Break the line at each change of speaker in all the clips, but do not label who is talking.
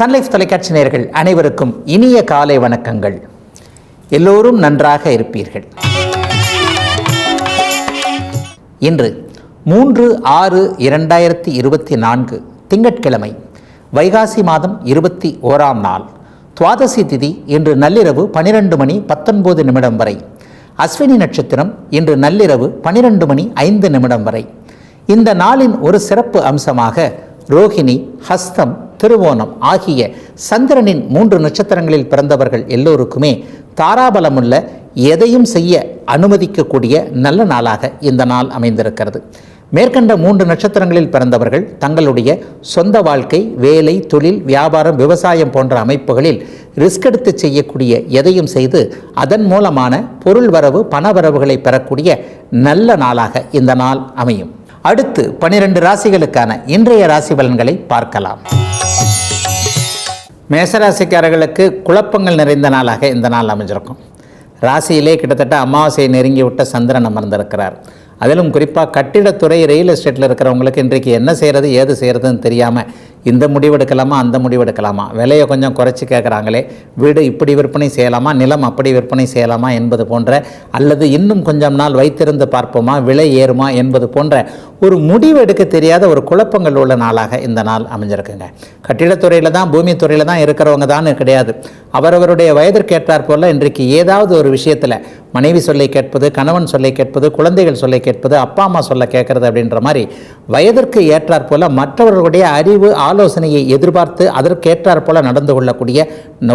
Sun Life தொலைக்காட்சி நேர்கள் அனைவருக்கும் இனிய காலை வணக்கங்கள். எல்லோரும் நன்றாக இருப்பீர்கள். இன்று மூன்று ஆறு இரண்டாயிரத்தி இருபத்தி நான்கு திங்கட்கிழமை வைகாசி மாதம் இருபத்தி ஓராம் நாள். துவாதசி திதி இன்று நள்ளிரவு பனிரெண்டு மணி பத்தொன்பது நிமிடம் வரை. அஸ்வினி நட்சத்திரம் இன்று நள்ளிரவு பனிரெண்டு மணி ஐந்து நிமிடம் வரை. இந்த நாளின் ஒரு சிறப்பு அம்சமாக ரோகிணி ஹஸ்தம் திருவோணம் ஆகிய சந்திரனின் மூன்று நட்சத்திரங்களில் பிறந்தவர்கள் எல்லோருக்குமே தாராபலமுள்ள எதையும் செய்ய அனுமதிக்கக்கூடிய நல்ல நாளாக இந்த நாள் அமைந்திருக்கிறது. மேற்கண்ட மூன்று நட்சத்திரங்களில் பிறந்தவர்கள் தங்களுடைய சொந்த வாழ்க்கை வேலை தொழில் வியாபாரம் விவசாயம் போன்ற அமைப்புகளில் ரிஸ்க் எடுத்து செய்யக்கூடிய எதையும் செய்து அதன் மூலமான பொருள் வரவு பணவரவுகளை பெறக்கூடிய நல்ல நாளாக இந்த நாள் அமையும். அடுத்து பனிரெண்டு ராசிகளுக்கான இன்றைய ராசி பலன்களை பார்க்கலாம். மேசராசிக்காரர்களுக்கு குழப்பங்கள் நிறைந்த நாளாக இந்த நாள் அமைஞ்சிருக்கும். ராசியிலே கிட்டத்தட்ட அமாவாசையை நெருங்கி விட்ட சந்திரன் அமர்ந்திருக்கிறார். அதிலும் குறிப்பாக கட்டிடத்துறை ரியல் எஸ்டேட்டில் இருக்கிறவங்களுக்கு இன்றைக்கு என்ன செய்கிறது ஏது செய்கிறதுன்னு தெரியாமல் இந்த முடிவெடுக்கலாமா அந்த முடிவெடுக்கலாமா விலையை கொஞ்சம் குறைச்சி கேட்குறாங்களே வீடு இப்படி விற்பனை செய்யலாமா நிலம் அப்படி விற்பனை செய்யலாமா என்பது போன்ற அல்லது இன்னும் கொஞ்சம் நாள் வைத்திருந்து பார்ப்போமா விலை ஏறுமா என்பது போன்ற ஒரு முடிவு எடுக்க தெரியாத ஒரு குழப்பங்கள் உள்ள நாளாக இந்த நாள் அமைஞ்சிருக்குங்க. கட்டிடத்துறையில் தான் பூமி துறையில் தான் இருக்கிறவங்க தான் கிடையாது. அவரவருடைய வயதிற்கேற்றார் போல இன்றைக்கு ஏதாவது ஒரு விஷயத்தில் மனைவி சொல்லை கேட்பது கணவன் சொல்லை கேட்பது குழந்தைகள் சொல்லை கேட்பது அப்பா அம்மா சொல்ல கேட்கறது அப்படின்ற மாதிரி வயதிற்கு ஏற்றாற்போல் மற்றவர்களுடைய அறிவு ஆலோசனையை எதிர்பார்த்து அதற்கேற்றாற் போல நடந்து கொள்ளக்கூடிய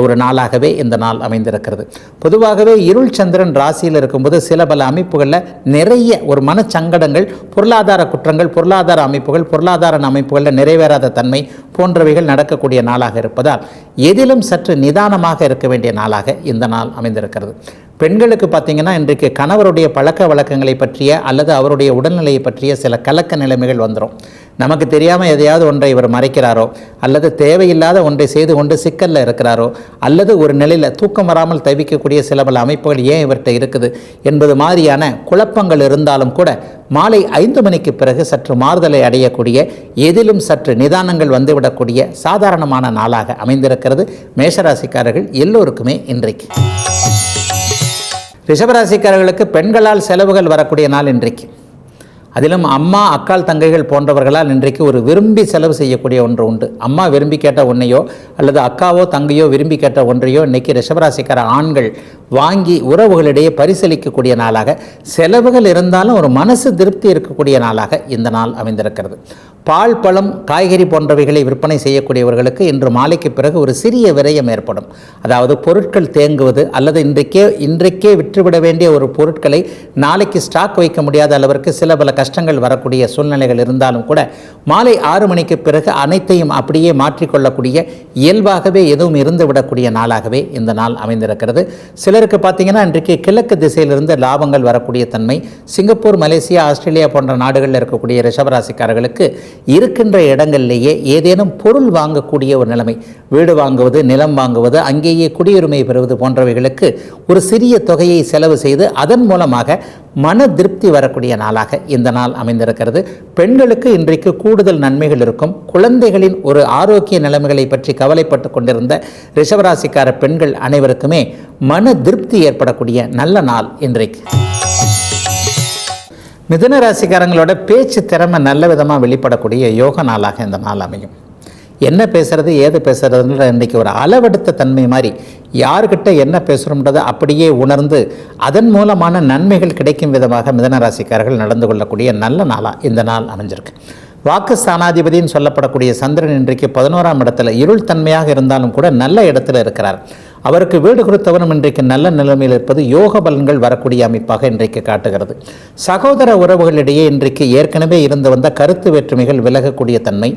ஒரு நாளாகவே இந்த நாள் அமைந்திருக்கிறது. பொதுவாகவே இருள் சந்திரன் ராசியில் இருக்கும்போது சில பல அமைப்புகளில் நிறைய ஒரு மனச்சங்கடங்கள் பொருளாதார குற்றங்கள் பொருளாதார அமைப்புகள் பொருளாதார அமைப்புகளில் நிறைவேறாத தன்மை போன்றவைகள் நடக்கக்கூடிய நாளாக இருப்பதால் எதிலும் சற்று நிதானமாக இருக்க வேண்டிய நாளாக இந்த நாள் அமைந்திருக்கிறது. பெண்களுக்கு பார்த்தீங்கன்னா இன்றைக்கு கணவருடைய பழக்க வழக்கங்களை பற்றிய அல்லது அவருடைய உடல்நிலையை பற்றிய சில கலக்க நிலைமைகள் வந்துடும் நமக்கு தெரியாமல் எதையாவது ஒன்றை இவர் மறைக்கிறாரோ அல்லது தேவையில்லாத ஒன்றை செய்து கொண்டு சிக்கலில் இருக்கிறாரோ அல்லது ஒரு நிலையில் தூக்கம் வராமல் தவிக்கக்கூடிய சில பல அமைப்புகள் ஏன் இவர்கிட்ட இருக்குது என்பது மாதிரியான குழப்பங்கள் இருந்தாலும் கூட மாலை ஐந்து மணிக்கு பிறகு சற்று மாறுதலை அடையக்கூடிய எதிலும் சற்று நிதானங்கள் வந்துவிடக்கூடிய சாதாரணமான நாளாக அமைந்திருக்கிறது. மேஷராசிக்காரர்கள் எல்லோருக்குமே இன்றைக்கு. ரிஷபராசிக்காரர்களுக்கு பெண்களால் செலவுகள் வரக்கூடிய நாள் இன்றைக்கு. அதிலும் அம்மா அக்கால் தங்கைகள் போன்றவர்களால் இன்றைக்கு ஒரு விரும்பி செலவு செய்யக்கூடிய ஒன்று உண்டு. அம்மா விரும்பி கேட்ட ஒன்றையோ அல்லது அக்காவோ தங்கையோ விரும்பி கேட்ட ஒன்றையோ இன்றைக்கி ரிஷபராசிக்கார ஆண்கள் வாங்கி உறவுகளிடையே பரிசீலிக்கக்கூடிய நாளாக செலவுகள் இருந்தாலும் ஒரு மனசு திருப்தி இருக்கக்கூடிய நாளாக இந்த நாள் அமைந்திருக்கிறது. பால் பழம் காய்கறி போன்றவைகளை விற்பனை செய்யக்கூடியவர்களுக்கு இன்று மாலைக்கு பிறகு ஒரு சிறிய விரயம் ஏற்படும். அதாவது பொருட்கள் தேங்குவது அல்லது இன்றைக்கே இன்றைக்கே விற்றுவிட வேண்டிய ஒரு பொருட்களை நாளைக்கு ஸ்டாக் வைக்க முடியாத அளவிற்கு சில பல கஷ்டங்கள் வரக்கூடிய சூழ்நிலைகள் இருந்தாலும் கூட மாலை ஆறு மணிக்கு பிறகு அனைத்தையும் அப்படியே மாற்றிக்கொள்ளக்கூடிய இயல்பாகவே எதுவும் இருந்து விடக்கூடிய நாளாகவே இந்த நாள் அமைந்திருக்கிறது. சிலருக்கு பார்த்தீங்கன்னா இன்றைக்கு கிழக்கு திசையிலிருந்து லாபங்கள் வரக்கூடிய தன்மை. சிங்கப்பூர் மலேசியா ஆஸ்திரேலியா போன்ற நாடுகளில் இருக்கக்கூடிய ரிஷபராசிக்காரர்களுக்கு இருக்கின்ற இடங்கள்லேயே ஏதேனும் பொருள் வாங்கக்கூடிய ஒரு நிலைமை. வீடு வாங்குவது நிலம் வாங்குவது அங்கேயே குடியுரிமை பெறுவது போன்றவைகளுக்கு ஒரு சிறிய தொகையை செலவு செய்து அதன் மூலமாக மன திருப்தி வரக்கூடிய நாளாக இந்த நாள் அமைந்திருக்கிறது. பெண்களுக்கு இன்றைக்கு கூடுதல் நன்மைகள் இருக்கும். குழந்தைகளின் ஒரு ஆரோக்கிய நிலைமைகளை பற்றி கவலைப்பட்டு கொண்டிருந்த ரிஷபராசிக்கார பெண்கள் அனைவருக்குமே மன திருப்தி ஏற்படக்கூடிய நல்ல நாள் இன்றைக்கு. மிதுன ராசிக்காரங்களோட பேச்சு திறமை நல்ல விதமாக வெளிப்படக்கூடிய யோக நாளாக இந்த நாள் அமையும். என்ன பேசுறது ஏது பேசுறதுன்ற இன்றைக்கி ஒரு அளவெடுத்த தன்மை மாதிரி யாருக்கிட்ட என்ன பேசுகிறோம்ன்றதை அப்படியே உணர்ந்து அதன் மூலமான நன்மைகள் கிடைக்கும் விதமாக மிதன ராசிக்காரர்கள் நடந்து கொள்ளக்கூடிய நல்ல நாளாக இந்த நாள் அமைஞ்சிருக்கு. வாக்கு ஸ்தானாதிபதின்னு சொல்லப்படக்கூடிய சந்திரன் இன்றைக்கு பதினோராம் இடத்துல இருள் தன்மையாக இருந்தாலும் கூட நல்ல இடத்துல இருக்கிறார். அவருக்கு வீடு கொடுத்தவனும் இன்றைக்கு நல்ல நிலைமையில் இருப்பது யோக பலன்கள் வரக்கூடிய அமைப்பாக இன்றைக்கு காட்டுகிறது. சகோதர உறவுகளிடையே இன்றைக்கு ஏற்கனவே இருந்து வந்த கருத்து வேற்றுமைகள் விலகக்கூடிய தன்மை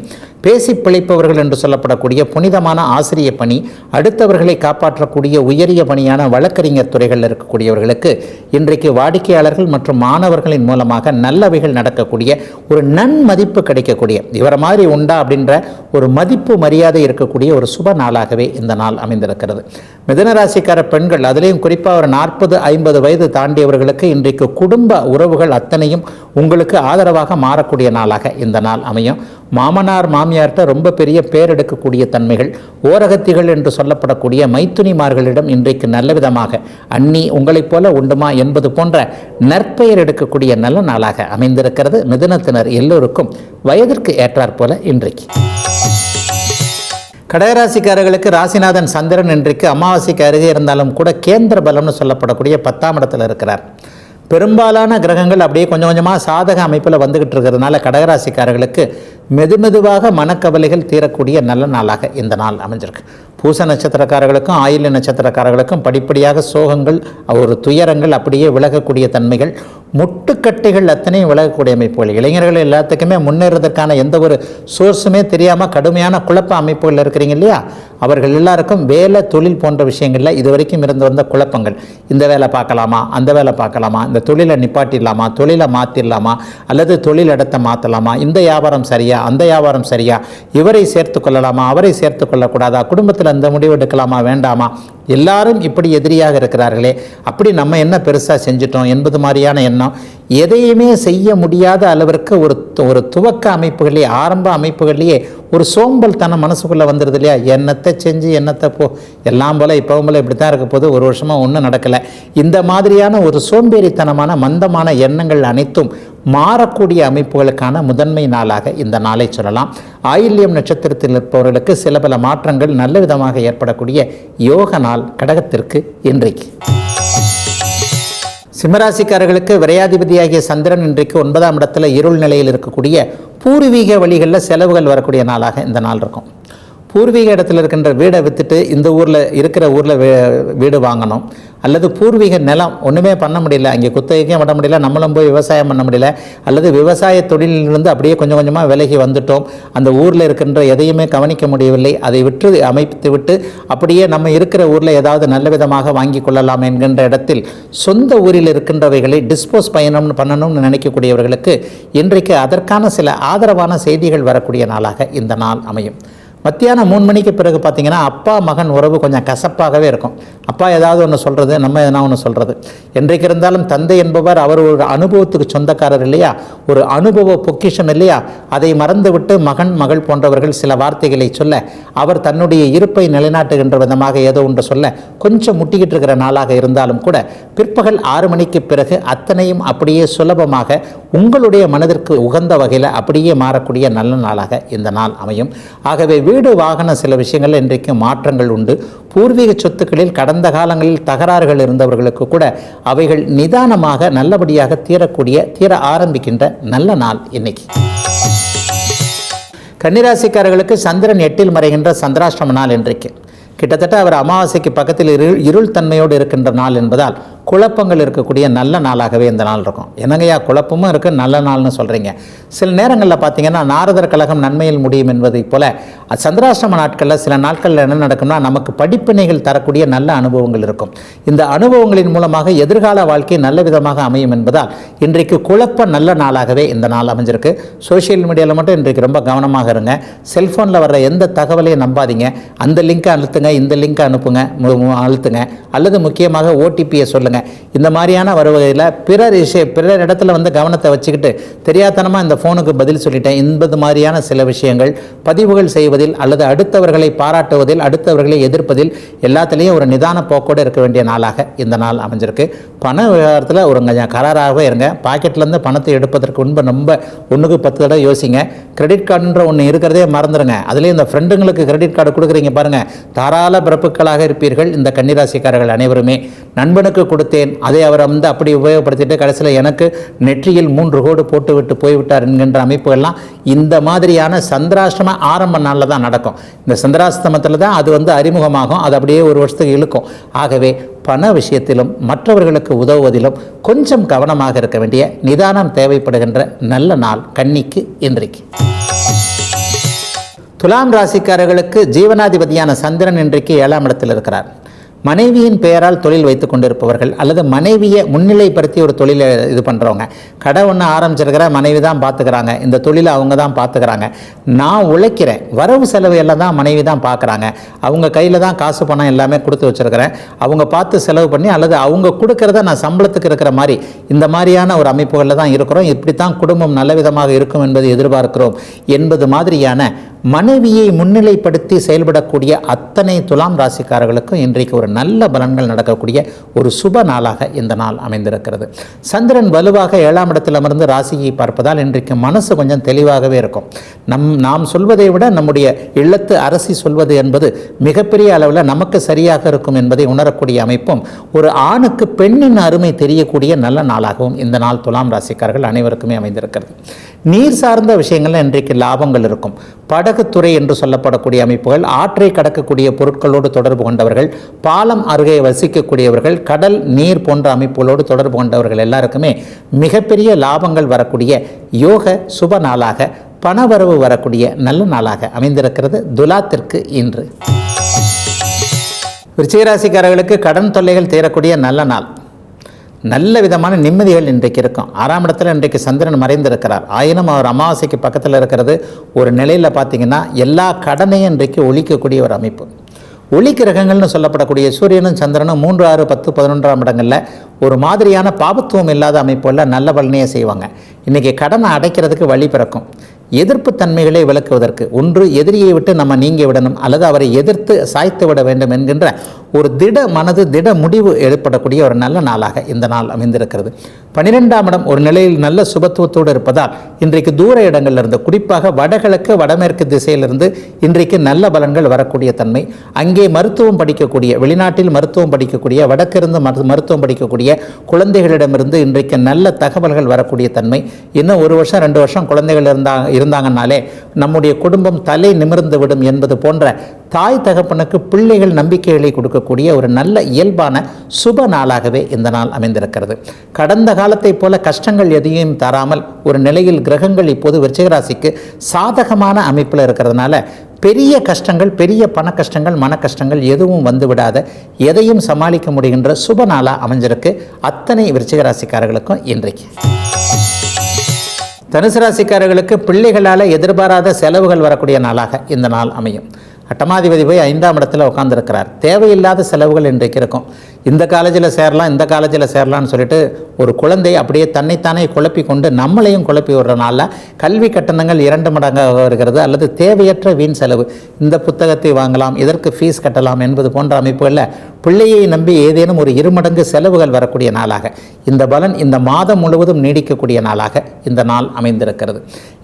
பேசி பிழைப்பவர்கள் என்று சொல்லப்படக்கூடிய புனிதமான ஆசிரிய பணி அடுத்தவர்களை காப்பாற்றக்கூடிய உயரிய பணியான வழக்கறிஞர் துறைகளில் இருக்கக்கூடியவர்களுக்கு இன்றைக்கு வாடிக்கையாளர்கள் மற்றும் மாணவர்களின் மூலமாக நல்லவைகள் நடக்கக்கூடிய ஒரு நன்மதிப்பு கிடைக்கக்கூடிய இவரை மாதிரி உண்டா அப்படின்ற ஒரு மதிப்பு மரியாதை இருக்கக்கூடிய ஒரு சுப நாளாகவே இந்த நாள் அமைந்திருக்கிறது. மிதனராசிக்கார பெண்கள் அதிலையும் குறிப்பாக ஒரு நாற்பது ஐம்பது வயது தாண்டியவர்களுக்கு இன்றைக்கு குடும்ப உறவுகள் அத்தனையும் உங்களுக்கு ஆதரவாக மாறக்கூடிய நாளாக இந்த நாள் அமையும். மாமனார் மாமியார்கிட்ட ரொம்ப பெரிய பேர் எடுக்கக்கூடிய தன்மைகள் ஓரகத்திகள் என்று சொல்லப்படக்கூடிய மைத்துனிமார்களிடம் இன்றைக்கு நல்ல விதமாக அன்னி உங்களைப் போல உண்டுமா என்பது போன்ற நற்பெயர் எடுக்கக்கூடிய நல்ல நாளாக அமைந்திருக்கிறது. மிதுனத்தினர் எல்லோருக்கும் வயதிற்கு ஏற்றாற்போல இன்றைக்கு. கடகராசிக்காரர்களுக்கு ராசிநாதன் சந்திரன் இன்றைக்கு அமாவாசைக்கு அருகே இருந்தாலும் கூட கேந்திர பலம்னு சொல்லப்படக்கூடிய பத்தாம் இடத்துல இருக்கிறார். பெரும்பாலான கிரகங்கள் அப்படியே கொஞ்சம் கொஞ்சமாக சாதக அமைப்பில் வந்துக்கிட்டு இருக்கிறதுனால கடகராசிக்காரர்களுக்கு மெதுமெதுவாக மனக்கவலைகள் தீரக்கூடிய நல்ல நாளாக இந்த நாள் அமைஞ்சிருக்கு. பூச நட்சத்திரக்காரர்களுக்கும் ஆயில்ய நட்சத்திரக்காரர்களுக்கும் படிப்படியாக சோகங்கள் ஒரு துயரங்கள் அப்படியே விலகக்கூடிய தன்மைகள் முட்டுக்கட்டைகள் அத்தனையும் விலகக்கூடிய அமைப்புகள். இளைஞர்கள் எல்லாத்துக்குமே முன்னேறதற்கான எந்த ஒரு சோர்ஸுமே தெரியாமல் கடுமையான குழப்ப அமைப்புகள் இருக்கிறீங்க இல்லையா? அவர்கள் எல்லாருக்கும் வேலை தொழில் போன்ற விஷயங்களில் இது வரைக்கும் இருந்து வந்த குழப்பங்கள். இந்த வேலை பார்க்கலாமா? அந்த வேலை பார்க்கலாமா? இந்த தொழிலை நிப்பாட்டிடலாமா? தொழிலை மாற்றிடலாமா அல்லது தொழில் இடத்தை மாற்றலாமா இந்த வியாபாரம் சரியா? அந்த வியாபாரம் சரியா? இவரை சேர்த்து கொள்ளலாமா? அவரை சேர்த்து கொள்ளக்கூடாதா? குடும்பத்தில் இந்த முடிவு எடுக்கலாமா? வேண்டாமா? எல்லாரும் இப்படி எதிரியாக இருக்கிறார்களே. அப்படி நம்ம என்ன பெருசாக செஞ்சிட்டோம் என்பது மாதிரியான எண்ணம். எதையுமே செய்ய முடியாத அளவிற்கு ஒரு ஒரு துவக்க அமைப்புகள்லேயே ஆரம்ப அமைப்புகள்லேயே ஒரு சோம்பல் தனம் மனசுக்குள்ளே வந்துடுது இல்லையா என்னத்தை செஞ்சு என்னத்தை போ எல்லாம் போல் இப்போவும் போல் இப்படி தான் இருக்க போது ஒரு வருஷமாக ஒன்றும் நடக்கலை. இந்த மாதிரியான ஒரு சோம்பேறித்தனமான மந்தமான எண்ணங்கள் அனைத்தும் மாறக்கூடிய அமைப்புகளுக்கான முதன்மை நாளாக இந்த நாளை சொல்லலாம். ஆயில்யம் நட்சத்திரத்தில் இருப்பவர்களுக்கு சில பல மாற்றங்கள் நல்ல விதமாக ஏற்படக்கூடிய யோக நாள் கடகத்திற்கு இன்றைக்கு. சிம்மராசிக்காரர்களுக்கு விரையாதிபதியாகிய சந்திரன் இன்றைக்கு ஒன்பதாம் இடத்துல இருள் நிலையில் இருக்கக்கூடிய பூர்வீக வழிகளில் செலவுகள் வரக்கூடிய நாளாக இந்த நாள் இருக்கும். பூர்வீக இடத்துல இருக்கின்ற வீடை விற்றுட்டு இந்த ஊரில் இருக்கிற ஊரில் வீடு வாங்கணும். அல்லது பூர்வீக நிலம் ஒன்றுமே பண்ண முடியல. அங்கே குத்தகைக்கும் விட முடியல. நம்மளும் போய் விவசாயம் பண்ண முடியல. அல்லது விவசாய தொழிலிருந்து அப்படியே கொஞ்சம் கொஞ்சமாக விலகி வந்துட்டோம். அந்த ஊரில் இருக்கின்ற எதையுமே கவனிக்க முடியவில்லை. அதை விற்று அமைத்து விட்டு அப்படியே நம்ம இருக்கிற ஊரில் ஏதாவது நல்ல விதமாக வாங்கி கொள்ளலாம் என்கின்ற இடத்தில் சொந்த ஊரில் இருக்கின்றவைகளை டிஸ்போஸ் பயணம்னு பண்ணணும்னு நினைக்கக்கூடியவர்களுக்கு இன்றைக்கு அதற்கான சில ஆதரவான செய்திகள் வரக்கூடிய நாளாக இந்த நாள் அமையும். மத்தியானம் மூணு மணிக்கு பிறகு பார்த்தீங்கன்னா அப்பா மகன் உறவு கொஞ்சம் கசப்பாகவே இருக்கும். அப்பா ஏதாவது ஒன்று சொல்கிறது நம்ம எதனா ஒன்று சொல்கிறது என்றைக்கு இருந்தாலும் தந்தை என்பவர் அவர் ஒரு அனுபவத்துக்கு சொந்தக்காரர் இல்லையா? ஒரு அனுபவ பொக்கிஷம் இல்லையா? அதை மறந்துவிட்டு மகன் மகள் போன்றவர்கள் சில வார்த்தைகளை சொல்ல அவர் தன்னுடைய இருப்பை நிலைநாட்டுகின்ற விதமாக ஏதோ ஒன்று சொல்ல கொஞ்சம் முட்டிக்கிட்டு இருக்கிற நாளாக இருந்தாலும் கூட பிற்பகல் ஆறு மணிக்கு பிறகு அத்தனையும் அப்படியே சுலபமாக உங்களுடைய மனதிற்கு உகந்த வகையில் அப்படியே மாறக்கூடிய நல்ல நாளாக இந்த நாள் அமையும். ஆகவே வீடு வாகன சில விஷயங்கள் இன்றைக்கு மாற்றங்கள் உண்டு. பூர்வீக சொத்துக்களில் கடந்த காலங்களில் தகராறுகள் இருந்தவர்களுக்கு கூட அவைகள் நிதானமாக நல்லபடியாக தீரக்கூடிய தீர ஆரம்பிக்கின்ற நல்ல நாள் இன்னைக்கு. கன்னிராசிக்காரர்களுக்கு சந்திரன் எட்டில் மறைகின்ற சந்திராஷ்டம நாள் இன்றைக்கு. கிட்டத்தட்ட அவர் அமாவாசைக்கு பக்கத்தில் இருள் இருள் தன்மையோடு இருக்கின்ற நாள் என்பதால் குழப்பங்கள் இருக்கக்கூடிய நல்ல நாளாகவே இந்த நாள் இருக்கும். என்னங்கய்யா குழப்பமும் இருக்குது நல்ல நாள்னு சொல்கிறீங்க சில நேரங்களில் பார்த்தீங்கன்னா நாரதர் கழகம் நன்மையில் முடியும் என்பதைப் போல சந்திராஷ்டம நாட்களில் சில நாட்களில் என்ன நடக்கும்னா நமக்கு படிப்பினைகள் தரக்கூடிய நல்ல அனுபவங்கள் இருக்கும். இந்த அனுபவங்களின் மூலமாக எதிர்கால வாழ்க்கை நல்ல விதமாக அமையும் என்பதால் இன்றைக்கு குழப்ப நல்ல நாளாகவே இந்த நாள் அமைஞ்சிருக்கு. சோஷியல் மீடியாவில் மட்டும் இன்றைக்கு ரொம்ப கவனமாக இருங்க. செல்ஃபோனில் வர்ற எந்த தகவலையும் நம்பாதீங்க. அந்த லிங்கை அழுத்துங்க இந்த லிங்க்கை அனுப்புங்க மு- அழுத்துங்க. அல்லது முக்கியமாக ஓடிபியை சொல்லுங்கள் இந்த மாதிரியான வருவகையில் பிறர் விஷய பிறர் இடத்துல வந்து கவனத்தை வச்சுக்கிட்டு தெரியாதனமாக இந்த ஃபோனுக்கு பதில் சொல்லிட்டேன். என்பது மாதிரியான சில விஷயங்கள். பதிவுகள் செய்வதில் அல்லது அடுத்தவர்களை பாராட்டுவதில் அடுத்தவர்களை எதிர்ப்பதில் எல்லாத்துலேயும் ஒரு நிதான போக்கோடு இருக்க வேண்டிய நாளாக இந்த நாள் அமைஞ்சிருக்கு. பண விவகாரத்தில் ஒரு கொஞ்சம் கராராகவே இருங்க. பாக்கெட்லேருந்து பணத்தை எடுப்பதற்கு முன்பு ரொம்ப ஒன்றுக்கு பத்து தடவை யோசிங்க. கிரெடிட் கார்டுன்ற ஒன்று இருக்கிறதே மறந்துடுங்க அதுலேயும் இந்த ஃப்ரெண்டுங்களுக்கு கிரெடிட் கார்டு கொடுக்குறீங்க பாருங்கள் தாராள பிறப்புகளாக இருப்பீர்கள் இந்த கன்னிராசிக்காரர்கள் அனைவருமே. நண்பனுக்கு கொடுத்தேன். அதை அவர் வந்து அப்படி உபயோகப்படுத்திட்டு கடைசியில் எனக்கு நெற்றியில் மூன்று கோடு போட்டுவிட்டு போய்விட்டார் என்கின்ற அமைப்புகள்லாம் இந்த மாதிரியான சந்திராஷ்டம ஆரம்ப நாளில் தான் நடக்கும். இந்த சந்திராஷ்டமத்தில் தான் அது வந்து அறிமுகமாகும். அது அப்படியே ஒரு வருஷத்துக்கு இழுக்கும். ஆகவே பண விஷயத்திலும் மற்றவர்களுக்கு உதவுவதிலும் கொஞ்சம் கவனமாக இருக்க வேண்டிய நிதானம் தேவைப்படுகின்ற நல்ல நாள் கன்னிக்கு இன்றைக்கு. துலாம் ராசிக்காரர்களுக்கு ஜீவனாதிபதியான சந்திரன் இன்றைக்கு ஏழாம் இடத்தில் இருக்கிறார். மனைவியின் பெயரால் தொழில் வைத்து கொண்டிருப்பவர்கள் அல்லது மனைவியை முன்னிலைப்படுத்தி ஒரு தொழிலை இது பண்ணுறவங்க கடை ஒன்று ஆரம்பிச்சிருக்கிற மனைவி தான் பார்த்துக்கிறாங்க இந்த தொழிலை அவங்க தான் பார்த்துக்கிறாங்க நான் உழைக்கிறேன். வரவு செலவு எல்லாம் தான் மனைவி தான் பார்க்குறாங்க அவங்க கையில் தான் காசு பணம் எல்லாமே கொடுத்து வச்சுருக்கிறேன். அவங்க பார்த்து செலவு பண்ணி அல்லது அவங்க கொடுக்கறத நான் சம்பளத்துக்கு இருக்கிற மாதிரி இந்த மாதிரியான ஒரு அமைப்புகளில் தான் இருக்கிறோம். இப்படி தான் குடும்பம் நல்ல விதமாக இருக்கும் என்பதை எதிர்பார்க்கிறோம் என்பது மாதிரியான மனைவியை முன்னிலைப்படுத்தி செயல்படக்கூடிய அத்தனை துலாம் ராசிக்காரர்களுக்கும் இன்றைக்கு ஒரு நல்ல பலன்கள் நடக்கக்கூடிய ஒரு சுப நாளாக இந்த நாள் அமைந்திருக்கிறது. சந்திரன் வலுவாக ஏழாம் இடத்தில் அமர்ந்து ராசியை பார்ப்பதால் இன்றைக்கு மனசு கொஞ்சம் தெளிவாகவே இருக்கும். நம் நாம் சொல்வதை விட நம்முடைய இல்லத்து அரசி சொல்வது என்பது மிகப்பெரிய அளவில் நமக்கு சரியாக இருக்கும் என்பதை உணரக்கூடிய அமைப்பும் ஒரு ஆணுக்கு பெண்ணின் அருமை தெரியக்கூடிய நல்ல நாளாகவும் இந்த நாள் துலாம் ராசிக்காரர்கள் அனைவருக்குமே அமைந்திருக்கிறது. நீர் சார்ந்த விஷயங்கள்ல இன்றைக்கு லாபங்கள் இருக்கும். படகுத்துறை என்று சொல்லப்படக்கூடிய அமைப்புகள் ஆற்றை கடக்கக்கூடிய பொருட்களோடு தொடர்பு கொண்டவர்கள் பாலம் அருகே வசிக்கக்கூடியவர்கள் கடல் நீர் போன்ற அமைப்புகளோடு தொடர்பு கொண்டவர்கள் எல்லாருக்குமே மிகப்பெரிய லாபங்கள் வரக்கூடிய யோக சுப நாளாக பணவரவு வரக்கூடிய நல்ல நாளாக அமைந்திருக்கிறது துலாத்திற்கு இன்று. விருச்சிகராசிக்காரர்களுக்கு கடன் தொல்லைகள் தீரக்கூடிய நல்ல நாள். நல்ல விதமான நிம்மதிகள் இன்றைக்கு இருக்கும். ஆறாம் இடத்துல இன்றைக்கு சந்திரன் மறைந்திருக்கிறார். ஆயினும் அவர் அமாவாசைக்கு பக்கத்தில் இருக்கிறது ஒரு நிலையில் பார்த்தீங்கன்னா எல்லா கடனையும் இன்றைக்கு ஒழிக்கக்கூடிய ஒரு அமைப்பு. ஒளி கிரகங்கள்னு சொல்லப்படக்கூடிய சூரியனும் சந்திரனும் மூன்று ஆறு பத்து பதினொன்றாம் இடங்களில் ஒரு மாதிரியான பாபத்துவம் இல்லாத அமைப்புகளில் நல்ல பலனையே செய்வாங்க. இன்றைக்கி கடனை அடைக்கிறதுக்கு வழி பிறக்கும். எதிர்ப்பு தன்மைகளை விளக்குவதற்கு ஒன்று எதிரியை விட்டு நம்ம நீங்கி விடணும் அல்லது அவரை எதிர்த்து சாய்த்து விட வேண்டும் என்கின்ற ஒரு திட மனது திட முடிவு ஏற்படக்கூடிய ஒரு நல்ல நாளாக இந்த நாள் அமைந்திருக்கிறது. பன்னிரெண்டாம் இடம் ஒரு நிலையில் நல்ல சுபத்துவத்தோடு இருப்பதால் இன்றைக்கு தூர இடங்களிலிருந்து குறிப்பாக வடகிழக்கு வடமேற்கு திசையிலிருந்து இன்றைக்கு நல்ல பலன்கள் வரக்கூடிய தன்மை. அங்கே மருத்துவம் படிக்கக்கூடிய வெளிநாட்டில் மருத்துவம் படிக்கக்கூடிய வடக்கிருந்து மருத்துவம் படிக்கக்கூடிய குழந்தைகளிடமிருந்து இன்றைக்கு நல்ல தகவல்கள் வரக்கூடிய தன்மை. இன்னும் ஒரு வருஷம் ரெண்டு வருஷம் குழந்தைகள் இருந்தா இருந்தாங்கனாலே நம்முடைய குடும்பம் தலை நிமிர்ந்து விடும் என்பது போன்ற தாய் தகப்பனுக்கு பிள்ளைகள் நம்பிக்கைகளை கொடுக்கக்கூடிய ஒரு நல்ல இயல்பான சுப நாளாகவே இந்த நாள் அமைந்திருக்கிறது. கடந்த காலத்தைப் போல கஷ்டங்கள் எதையும் தராமல் ஒரு நிலையில் கிரகங்கள் இப்போது விருச்சிகராசிக்கு சாதகமான அமைப்பில் இருக்கிறதுனால பெரிய கஷ்டங்கள் பெரிய பண கஷ்டங்கள் மன கஷ்டங்கள் எதுவும் வந்து விடாத எதையும் சமாளிக்க முடிகின்ற சுப நாளாக அமைஞ்சிருக்கு அத்தனை விருச்சிகராசிக்காரர்களுக்கும் இன்றைக்கு. தனுசு ராசிக்காரர்களுக்கு பிள்ளைகளால் எதிர்பாராத செலவுகள் வரக்கூடிய நாளாக இந்த நாள் அமையும். அட்டமாதிபதி போய் ஐந்தாம் இடத்துல உட்காந்துருக்கிறார் தேவையில்லாத செலவுகள் இன்றைக்கு இருக்கும். இந்த காலேஜில் சேரலாம் இந்த காலேஜில் சேரலாம்னு சொல்லிட்டு ஒரு குழந்தை அப்படியே தன்னைத்தானே குழப்பி கொண்டு நம்மளையும் குழப்பி விடுறனால கல்வி கட்டணங்கள் இரண்டு மடங்காக வருகிறது அல்லது தேவையற்ற வீண் செலவு. இந்த புத்தகத்தை வாங்கலாம் இதற்கு ஃபீஸ் கட்டலாம் என்பது போன்ற அமைப்புகளில் பிள்ளையை நம்பி ஏதேனும் ஒரு இருமடங்கு செலவுகள் வரக்கூடிய நாளாக இந்த பலன் இந்த மாதம் முழுவதும் நீடிக்கக்கூடிய நாளாக இந்த நாள் அமைந்திருக்கிறது.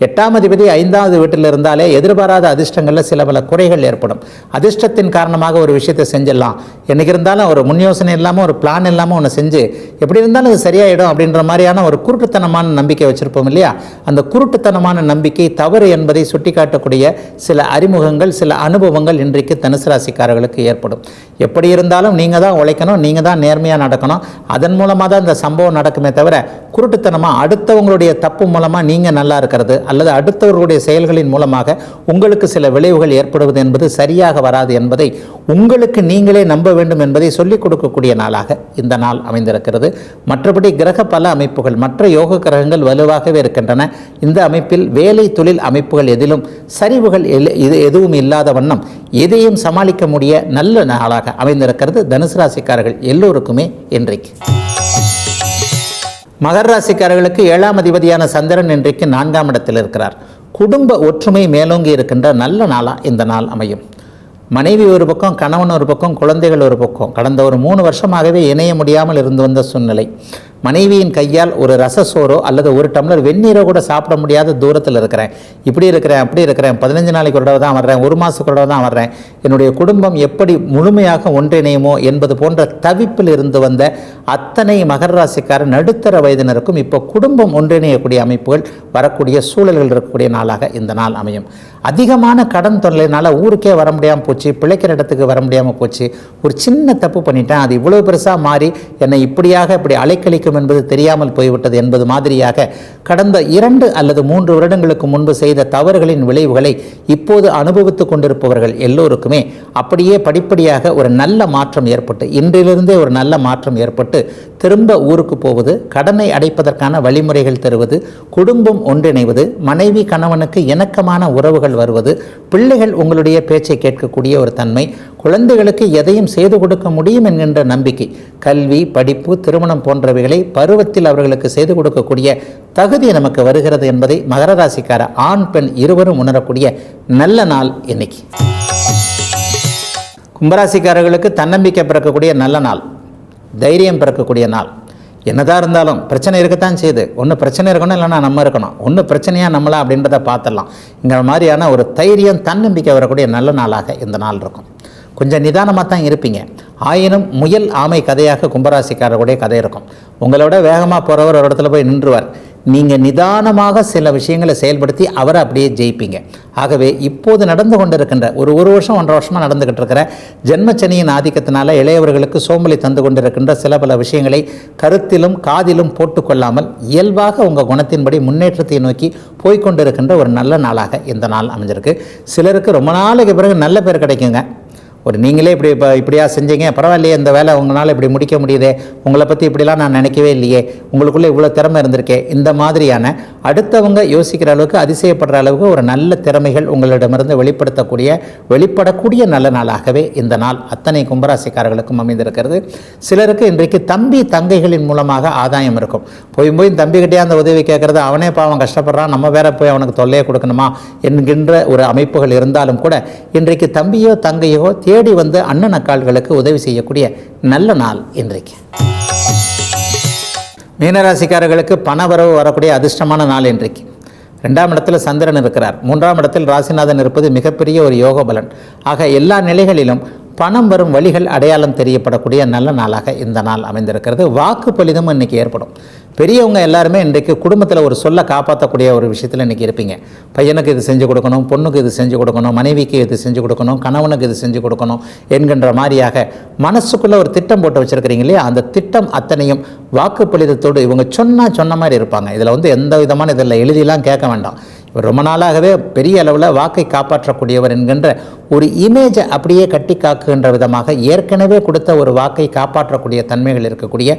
எட்டாம் அதிபதி ஐந்தாவது வீட்டில் இருந்தாலே எதிர்பாராத அதிர்ஷ்டங்களில் சில பல குறைகள் ஏற்படும். அதிர்ஷ்டத்தின் காரணமாக ஒரு விஷயத்தை செஞ்சிடலாம். என்னைக்கு இருந்தாலும் ஒரு முன் யோசனை இல்லாமல் ஒரு பிளான் இல்லாமல் ஒன்று செஞ்சு எப்படி இருந்தாலும் அது சரியாயிடும் அப்படின்ற மாதிரியான ஒரு குருட்டுத்தனமான நம்பிக்கை வச்சுருப்போம் இல்லையா? அந்த குருட்டுத்தனமான நம்பிக்கை தவறு என்பதை சுட்டிக்காட்டக்கூடிய சில அறிமுகங்கள் சில அனுபவங்கள் இன்றைக்கு தனுசு ராசிக்காரர்களுக்கு ஏற்படும். எப்படி இருந்தாலும் நீங்கள் தான் உழைக்கணும் நீங்கள் தான் நேர்மையாக நடக்கணும். அதன் மூலமாக தான் இந்த சம்பவம் நடக்குமே தவிர குருட்டுத்தனமாக அடுத்தவங்களுடைய தப்பு மூலமாக நீங்கள் நல்லா இருக்கிறது அல்லது அடுத்தவர்களுடைய செயல்களின் மூலமாக உங்களுக்கு சில விளைவுகள் ஏற்படுவது என்பது சரியாக வராது என்பதை உங்களுக்கு நீங்களே நம்ப வேண்டும் என்பதை சொல்லிக் கொடுக்க கொடுக்கக்கூடிய நாளாக இந்த நாள் அமைந்திருக்கிறது. மற்றபடி கிரக பல அமைப்புகள் மற்ற யோக கிரகங்கள் வலுவாகவே இருக்கின்றன. இந்த அமைப்பில் வேலை தொழில் அமைப்புகள் எதிலும் சரிவுகள் இது எதுவும் இல்லாத வண்ணம் எதையும் சமாளிக்க முடிய நல்ல நாளாக அமைந்திருக்கிறது. தனுசு ராசிக்காரர்கள் எல்லோருக்குமே இன்றைக்கு. மகர ராசிக்காரர்களுக்கு ஏழாம் அதிபதியான சந்திரன் இன்றைக்கு நான்காம் இடத்தில் இருக்கிறார். குடும்ப ஒற்றுமை மேலோங்கி இருக்கின்ற நல்ல நாளாக இந்த நாள் அமையும். மனைவி ஒரு பக்கம் கணவன் ஒரு பக்கம் குழந்தைகள் ஒரு பக்கம். கடந்த ஒரு மூணு வருஷமாகவே இணைய முடியாமல் இருந்து வந்த சூழ்நிலை. மனைவியின் கையால் ஒரு ரச சோறோ அல்லது ஒரு டம்ளர் வெந்நீரோ கூட சாப்பிட முடியாத தூரத்தில் இருக்கிறேன். இப்படி இருக்கிறேன் அப்படி இருக்கிறேன். பதினஞ்சு நாளைக்கு ஒரு தடவை தான் வர்றேன். ஒரு மாதத்துக்கு ஒரு தடவை தான் வர்றேன். என்னுடைய குடும்பம் எப்படி முழுமையாக ஒன்றிணையுமோ என்பது போன்ற தவிப்பில் இருந்து வந்த அத்தனை மகர ராசிக்கார நடுத்தர வயதினருக்கும் இப்போ குடும்பம் ஒன்றிணையக்கூடிய அமைப்புகள் வரக்கூடிய சூழல்கள் இருக்கக்கூடிய நாளாக இந்த நாள் அமையும். அதிகமான கடன் தொல்லைனால ஊருக்கே வர முடியாமல் போச்சு பிழைக்கிற இடத்துக்கு வர முடியாமல் போச்சு. ஒரு சின்ன தப்பு பண்ணிட்டேன். அது இவ்வளோ பெருசாக மாறி என்னை இப்படியாக இப்படி அலைக்கழிக்கும் வேண்டும் என்பது தெரியாமல் போய்விட்டது என்பது மாதிரியாக கடந்த இரண்டு அல்லது மூன்று வருடங்களுக்கு முன்பு செய்த தவறுகளின் விளைவுகளை இப்போது அனுபவித்துக் கொண்டிருப்பவர்கள் எல்லோருக்குமே அப்படியே படிப்படியாக ஒரு நல்ல மாற்றம் ஏற்பட்டு இன்றிலிருந்தே ஒரு நல்ல மாற்றம் ஏற்பட்டு திரும்ப ஊருக்கு போவது கடனை அடைப்பதற்கான வழிமுறைகள் தருவது குடும்பம் ஒன்றிணைவது மனைவி கணவனுக்கு இணக்கமான உறவுகள் வருவது பிள்ளைகள் உங்களுடைய பேச்சை கேட்கக்கூடிய ஒரு தன்மை குழந்தைகளுக்கு எதையும் செய்து கொடுக்க முடியும் என்கின்ற நம்பிக்கை கல்வி படிப்பு திருமணம் போன்றவைகளை பருவத்தில் அவர்களுக்கு செய்து கொடுக்கக்கூடிய தகுதி நமக்கு வருகிறது என்பதை மகர ராசிக்கார ஆண் பெண் இருவரும் உணரக்கூடிய நல்ல நாள் இன்னைக்கு. கும்பராசிக்காரர்களுக்கு தன்னம்பிக்கை பிறக்கக்கூடிய நல்ல நாள். தைரியம் பிறக்கக்கூடிய நாள். என்னதான் இருந்தாலும் பிரச்சனை இருக்கத்தான் செய்யுது. ஒன்று பிரச்சனை இருக்கணும் இல்லைன்னா நம்ம இருக்கணும். ஒன்று பிரச்சனையாக நம்மளா அப்படின்றத பார்த்துடலாம். இங்கிற மாதிரியான ஒரு தைரியம் தன்னம்பிக்கை வரக்கூடிய நல்ல நாளாக இந்த நாள் இருக்கும். கொஞ்சம் நிதானமாக தான் இருப்பீங்க. ஆயினும் முயல் ஆமை கதையாக கும்பராசிக்காரருடைய கதை இருக்கும். உங்களோட வேகமாக போகிறவர் ஒரு இடத்துல போய் நின்றுவார். நீங்கள் நிதானமாக சில விஷயங்களை செயல்படுத்தி அவரை அப்படியே ஜெயிப்பீங்க. ஆகவே இப்போது நடந்து கொண்டிருக்கின்ற ஒரு ஒரு வருஷம் ஒன்றரை வருஷமாக நடந்துக்கிட்டு இருக்கிற ஜென்மச்சனியின் ஆதிக்கத்தினால இளையவர்களுக்கு சோம்பலை தந்து கொண்டிருக்கின்ற சில பல விஷயங்களை கருத்திலும் காதிலும் போட்டுக்கொள்ளாமல் இயல்பாக உங்கள் குணத்தின்படி முன்னேற்றத்தை நோக்கி போய்கொண்டிருக்கின்ற ஒரு நல்ல நாளாக இந்த நாள் அமைஞ்சிருக்கு. சிலருக்கு ரொம்ப நாளைக்கு பிறகு நல்ல பேர் கிடைக்குங்க. ஒரு நீங்களே இப்படி இப்போ இப்படியா செஞ்சீங்க பரவாயில்லையே இந்த வேலை உங்களால் இப்படி முடிக்க முடியுதே உங்களை பற்றி இப்படிலாம் நான் நினைக்கவே இல்லையே உங்களுக்குள்ளே இவ்வளோ திறமை இருந்திருக்கே இந்த மாதிரியான அடுத்தவங்க யோசிக்கிற அளவுக்கு அதிசயப்படுற அளவுக்கு ஒரு நல்ல திறமைகள் உங்களிடமிருந்து வெளிப்படுத்தக்கூடிய வெளிப்படக்கூடிய நல்ல நாளாகவே இந்த நாள் அத்தனை கும்பராசிக்காரர்களுக்கும் அமைந்திருக்கிறது. சிலருக்கு இன்றைக்கு தம்பி தங்கைகளின் மூலமாக ஆதாயம் இருக்கும். போய் போய் தம்பிக்கிட்டே அந்த உதவி கேட்குறது அவனே பாவம் கஷ்டப்படுறான் நம்ம வேற போய் அவனுக்கு தொல்லையை கொடுக்கணுமா என்கின்ற ஒரு அமைப்புகள் இருந்தாலும் கூட இன்றைக்கு தம்பியோ தங்கையோ தேடி வந்த அண்ணன் அக்கால்களுக்கு உதவி செய்யக்கூடிய நல்ல நாள் இன்றைக்கு. மீனராசிக்காரர்களுக்கு பணவரவு வரக்கூடிய அதிர்ஷ்டமான நாள் இன்றைக்கு. ரெண்டாம் இடத்துல சந்திரன் இருக்கிறார். மூன்றாம் இடத்தில் ராசிநாதன் இருப்பது மிகப்பெரிய ஒரு யோக பலன் ஆக எல்லா நிலைகளிலும் பணம் வரும் வழிகள் அடையாளம் தெரியப்படக்கூடிய நல்ல நாளாக இந்த நாள் அமைந்திருக்கிறது. வாக்கு பலிதம் ஏற்படும். பெரியவங்க எல்லாருமே இன்றைக்கு குடும்பத்தில் ஒரு சொல்ல காப்பாற்றக்கூடிய ஒரு விஷயத்தில் இன்றைக்கி இருப்பீங்க. பையனுக்கு இது செஞ்சு கொடுக்கணும் பொண்ணுக்கு இது செஞ்சு கொடுக்கணும் மனைவிக்கு இது செஞ்சு கொடுக்கணும் கணவனுக்கு இது செஞ்சு கொடுக்கணும் என்கின்ற மாதிரியாக மனசுக்குள்ளே ஒரு திட்டம் போட்டு வச்சுருக்கிறீங்க இல்லையா? அந்த திட்டம் அத்தனையும் வாக்குப்பளிதத்தோடு இவங்க சொன்னால் சொன்ன மாதிரி இருப்பாங்க. இதில் வந்து எந்த விதமான இதில் எழுதிலாம் கேட்க வேண்டாம். ரொம்ப நாளாகவே பெரிய அளவில் வாக்கை காப்பாற்றக்கூடியவர் என்கின்ற ஒரு இமேஜை அப்படியே கட்டி காக்குகின்ற விதமாக ஏற்கனவே கொடுத்த ஒரு வாக்கை காப்பாற்றக்கூடிய தன்மைகள் இருக்கக்கூடிய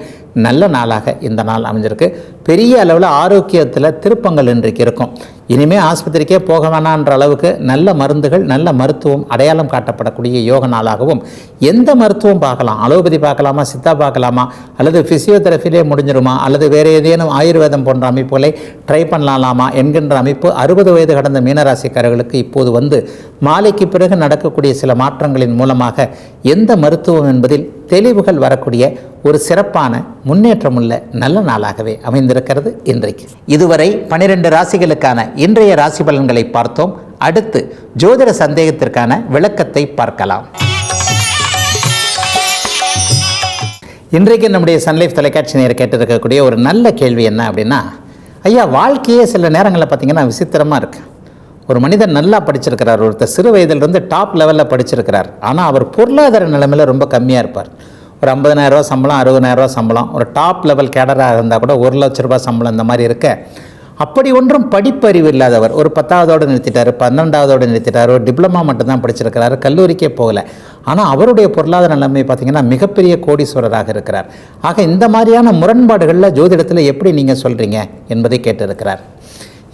நல்ல நாளாக இந்த நாள் அமைஞ்சிருக்கு. பெரிய அளவில் ஆரோக்கியத்தில் திருப்பங்கள் இன்றைக்கு இருக்கும். இனிமேல் ஆஸ்பத்திரிக்கே போக வேணான்ற அளவுக்கு நல்ல மருந்துகள் நல்ல மருத்துவம் அடையாளம் காட்டப்படக்கூடிய யோக நாளாகவும் எந்த மருத்துவம் பார்க்கலாம்? அலோபதி பார்க்கலாமா? சித்தா பார்க்கலாமா? அல்லது ஃபிசியோதெரபிலே முடிஞ்சிருமா? அல்லது வேறு ஏதேனும் ஆயுர்வேதம் போன்ற அமைப்புகளை ட்ரை பண்ணலாமா? என்கின்ற அமைப்பு அறுபது வயது கடந்த மீனராசிக்காரர்களுக்கு இப்போது வந்து மாலைக்கு பிறகு நடக்கக்கூடிய சில மாற்றங்களின் மூலமாக எந்த மருத்துவம் என்பதில் தெளிவுகள் வரக்கூடிய ஒரு சிறப்பான முன்னேற்றமுள்ள நல்ல நாளாகவே அமைந்திருக்கிறது இன்றைக்கு. இதுவரை பனிரெண்டு ராசிகளுக்கான இன்றைய ராசி பலன்களை பார்த்தோம். அடுத்து ஜோதிட சந்தேகத்திற்கான விளக்கத்தை பார்க்கலாம். இன்றைக்கு நம்முடைய சன்லைஃப் தொலைக்காட்சி நேர் கேட்டிருக்கக்கூடிய ஒரு நல்ல கேள்வி என்ன அப்படின்னா ஐயா வாழ்க்கையே சில நேரங்களில் பார்த்தீங்கன்னா விசித்திரமாக இருக்குது ஒரு மனிதன் நல்லா படிச்சிருக்கிறார் ஒருத்தர் சிறு வயதிலிருந்து டாப் லெவலில் படிச்சிருக்கிறார். ஆனால் அவர் பொருளாதார நிலைமையில் ரொம்ப கம்மியாக இருப்பார். ஒரு ஐம்பதனாயிரரூவா சம்பளம் அறுபதாயிரரூவா சம்பளம் ஒரு டாப் லெவல் கேடராக இருந்தால் கூட ஒரு லட்ச ரூபா சம்பளம் இந்த மாதிரி இருக்க அப்படி ஒன்றும் படிப்பறிவு இல்லாதவர். ஒரு பத்தாவதோடு நிறுத்திட்டார் பன்னெண்டாவதோடு நிறுத்திட்டார் ஒரு டிப்ளமா மட்டும்தான் படிச்சிருக்கிறாரு கல்லூரிக்கே போகலை. ஆனால் அவருடைய பொருளாதார நிலைமை பார்த்திங்கன்னா மிகப்பெரிய கோடீஸ்வரராக இருக்கிறார். ஆக இந்த மாதிரியான முரண்பாடுகளில் ஜோதிடத்தில் எப்படி நீங்கள் சொல்கிறீங்க என்பதை கேட்டிருக்கிறார்.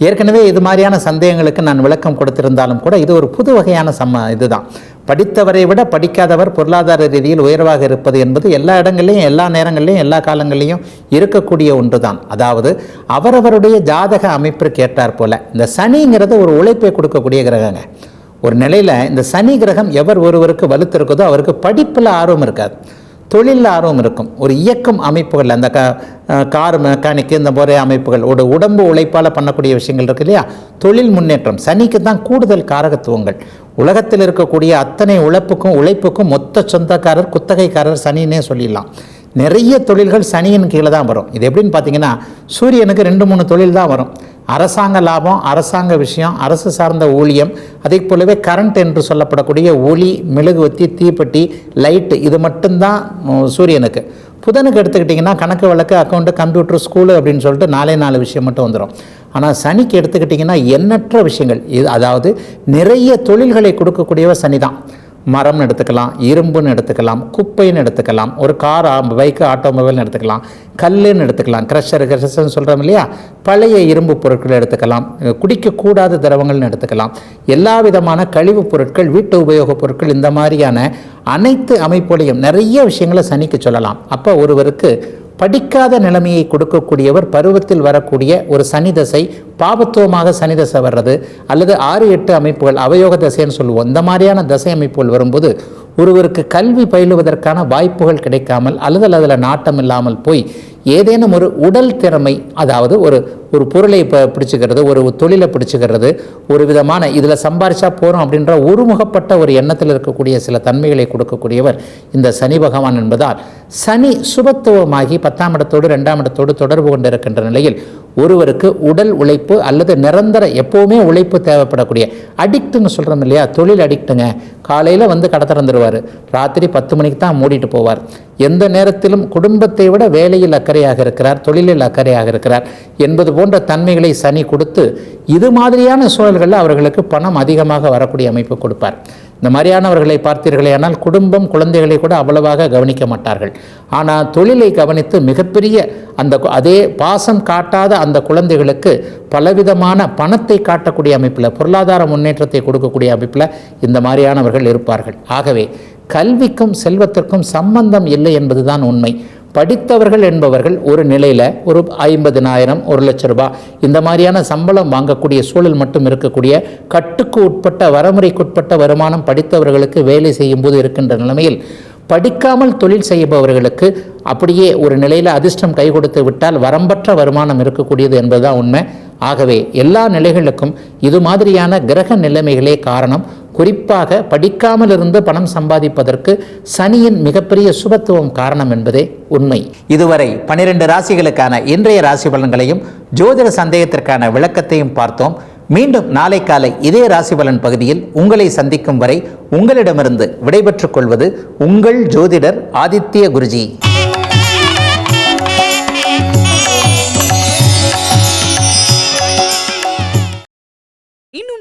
ஏற்கனவே இது மாதிரியான சந்தேகங்களுக்கு நான் விளக்கம் கொடுத்திருந்தாலும் கூட இது ஒரு புது வகையான சம்ம இதுதான். படித்தவரை விட படிக்காதவர் பொருளாதார ரீதியில் உயர்வாக இருப்பது என்பது எல்லா இடங்கள்லையும் எல்லா நேரங்கள்லையும் எல்லா காலங்கள்லையும் இருக்கக்கூடிய ஒன்று தான் அதாவது அவரவருடைய ஜாதக அமைப்பிற்கு ஏற்றாற் போல இந்த சனிங்கிறது ஒரு உழைப்பை கொடுக்கக்கூடிய கிரகங்க. ஒரு நிலையில் இந்த சனி கிரகம் எவர் ஒருவருக்கு வலுத்திருக்குதோ அவருக்கு படிப்பில் ஆர்வம் இருக்காது. தொழிலில் ஆர்வம் இருக்கும். ஒரு இயக்கம் அமைப்புகள் அந்த க கார் மெக்கானிக்கு இந்த மாதிரி அமைப்புகள் ஒரு உடம்பு உழைப்பால் பண்ணக்கூடிய விஷயங்கள் இருக்கு இல்லையா? தொழில் முன்னேற்றம் சனிக்கு தான் கூடுதல் காரகத்துவங்கள். உலகத்தில் இருக்கக்கூடிய அத்தனை உழைப்புக்கும் உழைப்புக்கும் மொத்த சொந்தக்காரர் குத்தகைக்காரர் சனின்னே சொல்லிடலாம். நிறைய தொழில்கள் சனியின் கீழே தான் வரும். இது எப்படின்னு பார்த்தீங்கன்னா சூரியனுக்கு ரெண்டு மூணு தொழில் தான் வரும். அரசாங்க லாபம் அரசாங்க விஷயம் அரசு சார்ந்த ஊழியம் அதே போலவே கரண்ட் என்று சொல்லப்படக்கூடிய ஒளி மெழுகுவத்தி தீப்பெட்டி லைட்டு இது மட்டும்தான் சூரியனுக்கு. புதனுக்கு எடுத்துக்கிட்டிங்கன்னா கணக்கு வழக்கு அக்கௌண்ட்டு கம்ப்யூட்டர் ஸ்கூலு அப்படின்னு சொல்லிட்டு நாலே நாலு விஷயம் மட்டும் வந்துடும் ஆனால் சனிக்கு எடுத்துக்கிட்டிங்கன்னா எண்ணற்ற விஷயங்கள். இது அதாவது நிறைய தொழில்களை கொடுக்கக்கூடியவ சனி தான் மரம்னு எடுத்துக்கலாம் இரும்புன்னு எடுத்துக்கலாம் குப்பைன்னு எடுத்துக்கலாம் ஒரு கார் பைக்கு ஆட்டோமொபைல்னு எடுத்துக்கலாம் கல்லுன்னு எடுத்துக்கலாம் க்ரஷர் க்ரஷர்னு சொல்கிறோம் இல்லையா? பழைய இரும்பு பொருட்களை எடுத்துக்கலாம் குடிக்கக்கூடாத திரவங்கள்னு எடுத்துக்கலாம். எல்லா விதமான கழிவுப் பொருட்கள் வீட்டு உபயோகப் பொருட்கள் இந்த மாதிரியான அனைத்து அமைப்புகளையும் நிறைய விஷயங்களை சனிக்கு சொல்லலாம். அப்போ ஒருவருக்கு படிக்காத நிலைமையை கொடுக்கக்கூடியவர் பருவத்தில் வரக்கூடிய ஒரு சனி தசை பாபத்துவமாக சனி தசை வர்றது அல்லது ஆறு எட்டு அமைப்புகள் அவயோக தசைன்னு சொல்லுவோம். இந்த மாதிரியான தசை அமைப்புகள் வரும்போது ஒருவருக்கு கல்வி பயிலுவதற்கான வாய்ப்புகள் கிடைக்காமல் அல்லது அதில் நாட்டம் இல்லாமல் போய் ஏதேனும் ஒரு உடல் திறமை அதாவது ஒரு ஒரு பொருளை இப்போ பிடிச்சிக்கிறது ஒரு தொழிலை பிடிச்சிக்கிறது ஒரு விதமான இதில் சம்பாரிச்சா போகிறோம் அப்படின்ற ஒருமுகப்பட்ட ஒரு எண்ணத்தில் இருக்கக்கூடிய சில தன்மைகளை கொடுக்கக்கூடியவர் இந்த சனி பகவான் என்பதால் சனி சுபத்துவமாகி பத்தாம் இடத்தோடு ரெண்டாம் இடத்தோடு தொடர்பு கொண்டிருக்கின்ற நிலையில் ஒருவருக்கு உடல் உழைப்பு அல்லது நிரந்தர எப்போவுமே உழைப்பு தேவைப்படக்கூடிய அடிக்ட்டுன்னு சொல்கிறோம் இல்லையா தொழில் அடிக்ட்டுங்க. காலையில் வந்து கடை திறந்துருவார். ராத்திரி பத்து மணிக்கு தான் மூடிட்டு போவார். எந்த நேரத்திலும் குடும்பத்தை விட வேலையில் அக்கறையாக இருக்கிறார் தொழிலில் அக்கறையாக இருக்கிறார் என்பது போல் போன்ற தன்மைகளை சனி கொடுத்து இது மாதிரியான சூழல்களில் அவர்களுக்கு பணம் அதிகமாக வரக்கூடிய அமைப்பு கொடுப்பார். இந்த மாதிரியானவர்களை பார்த்தீர்களே ஆனால் குடும்பம் குழந்தைகளை கூட அவ்வளவாக கவனிக்க மாட்டார்கள். ஆனால் தொழிலை கவனித்து மிகப்பெரிய அந்த அதே பாசம் காட்டாத அந்த குழந்தைகளுக்கு பலவிதமான பணத்தை காட்டக்கூடிய அமைப்பில் பொருளாதார முன்னேற்றத்தை கொடுக்கக்கூடிய அமைப்பில் இந்த மாதிரியானவர்கள் இருப்பார்கள். ஆகவே கல்விக்கும் செல்வத்திற்கும் சம்பந்தம் இல்லை என்பதுதான் உண்மை. படித்தவர்கள் என்பவர்கள் ஒரு நிலையில் ஒரு ஐம்பதினாயிரம் ஒரு லட்ச ரூபாய் இந்த மாதிரியான சம்பளம் வாங்கக்கூடிய சூழல் மட்டும் இருக்கக்கூடிய கட்டுக்கு உட்பட்ட வரமுறைக்குட்பட்ட வருமானம் படித்தவர்களுக்கு வேலை செய்யும்போது இருக்கின்ற நிலைமையில் படிக்காமல் தொழில் செய்பவர்களுக்கு அப்படியே ஒரு நிலையில் அதிர்ஷ்டம் கை கொடுத்து விட்டால் வரம்பற்ற வருமானம் இருக்கக்கூடியது என்பதுதான் உண்மை. ஆகவே எல்லா நிலைகளுக்கும் இது மாதிரியான கிரக நிலைமைகளே காரணம். குறிப்பாக படிக்காமல் இருந்து பணம் சம்பாதிப்பதற்கு சனியின் மிகப்பெரிய சுபத்துவம் காரணம் என்பதே உண்மை. இதுவரை பனிரெண்டு ராசிகளுக்கான இன்றைய ராசி பலன்களையும் ஜோதிட சந்தேகத்திற்கான விளக்கத்தையும் பார்த்தோம். மீண்டும் நாளை காலை இதே ராசி பலன் பகுதியில் உங்களை சந்திக்கும் வரை உங்களிடமிருந்து விடைபெற்றுக் கொள்வது உங்கள் ஜோதிடர் ஆதித்ய குருஜி.